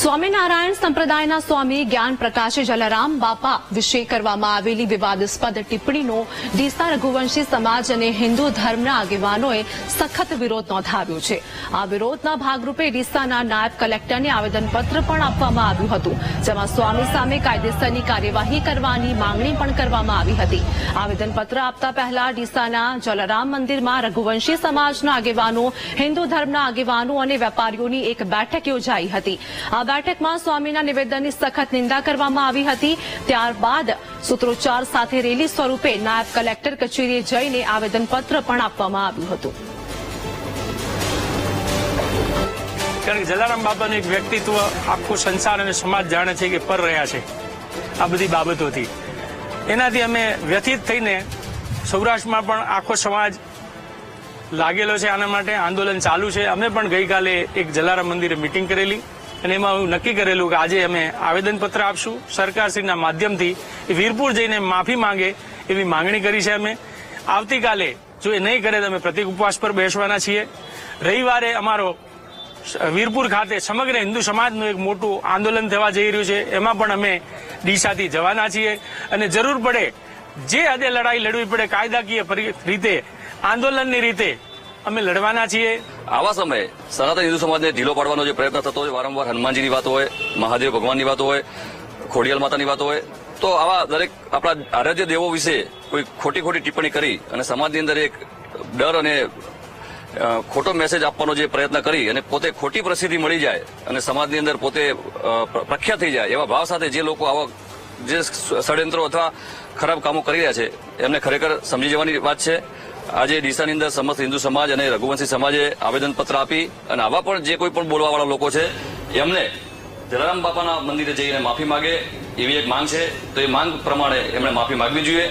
સ્વામિનારાયણ સંપ્રદાયના સ્વામી જ્ઞાન પ્રકાશે જલારામ બાપા વિશે કરવામાં આવેલી વિવાદાસ્પદ ટિપ્પણીનો ડીસા રઘુવંશી સમાજ અને હિન્દુ ધર્મના આગેવાનોએ સખત વિરોધ નોંધાવ્યો છે. આ વિરોધના ભાગરૂપે ડીસાના નાયબ કલેક્ટરને આવેદનપત્ર પણ આપવામાં આવ્યું હતું, જેમાં સ્વામી સામે કાયદેસરની કાર્યવાહી કરવાની માંગણી પણ કરવામાં આવી હતી. આવેદનપત્ર આપતા પહેલા ડીસાના જલારામ મંદિરમાં રઘુવંશી સમાજના આગેવાનો, હિન્દુ ધર્મના આગેવાનો અને વેપારીઓની એક બેઠક યોજાઈ હતી. આ બેઠકમાં સ્વામીના નિવેદનની સખત નિંદા કરવામાં આવી હતી. ત્યારબાદ સૂત્રોચ્ચાર સાથે રેલી સ્વરૂપે નાયબ કલેક્ટર કચેરીએ જઈને આવેદનપત્ર પણ આપવામાં આવ્યું હતું. કારણ કે જલારામ બાપાનું એક વ્યક્તિત્વ આખો સંસાર અને સમાજ જાણે છે કે પર રહ્યા છે. આ બધી બાબતોથી. એનાથી અમે વ્યથિત થઈને સૌરાષ્ટ્રમાં પણ આખો સમાજ લાગેલો છે. આના માટે આંદોલન ચાલુ છે. અમે પણ ગઈકાલે એક જલારામ મંદિરે મિટિંગ કરેલી. અને એમાં એવું નક્કી કરેલું કે આજે અમે આવેદનપત્ર આપશું. સરકારશ્રીના માધ્યમથી એ વીરપુર જઈને માફી માંગે એવી માંગણી કરી છે અમે. આવતીકાલે જો એ નહીં કરે તો અમે પ્રતિક ઉપવાસ પર બેસવાના છીએ. રવિવારે અમારો વીરપુર ખાતે સમગ્ર હિન્દુ સમાજનું એક મોટું આંદોલન થવા જઈ રહ્યું છે. એમાં પણ અમે ડીસાથી જવાના છીએ. અને જરૂર પડે જે હદે લડાઈ લડવી પડે કાયદાકીય રીતે, આંદોલનની રીતે અમે લડવાના છીએ. આવા સમયે સનાતન હિન્દુ સમાજને ઢીલો પાડવાનો જે પ્રયત્ન થતો હોય, વારંવાર હનુમાનજીની વાત હોય, મહાદેવ ભગવાનની વાત હોય, ખોડિયાલ માતાની વાત હોય, તો આવા દરેક આપણા આરાધ્ય દેવો વિશે કોઈ ખોટી ખોટી ટિપ્પણી કરી અને સમાજની અંદર એક ડર અને ખોટો મેસેજ આપવાનો જે પ્રયત્ન કરી અને પોતે ખોટી પ્રસિદ્ધિ મળી જાય અને સમાજની અંદર પોતે પ્રખ્યાત થઈ જાય એવા ભાવ સાથે જે લોકો આવા જે ષડયંત્રો અથવા ખરાબ કામો કરી રહ્યા છે, એમને ખરેખર સમજી જવાની વાત છે. આજે ડીસાની અંદર સમસ્ત હિન્દુ સમાજ અને રઘુવંશી સમાજે આવેદનપત્ર આપી અને આવા પણ જે કોઈ પણ બોલવાવાળા લોકો છે, એમને જલારામ બાપાના મંદિરે જઈને માફી માગે એવી એક માંગ છે. તો એ માંગ પ્રમાણે એમણે માફી માંગવી જોઈએ.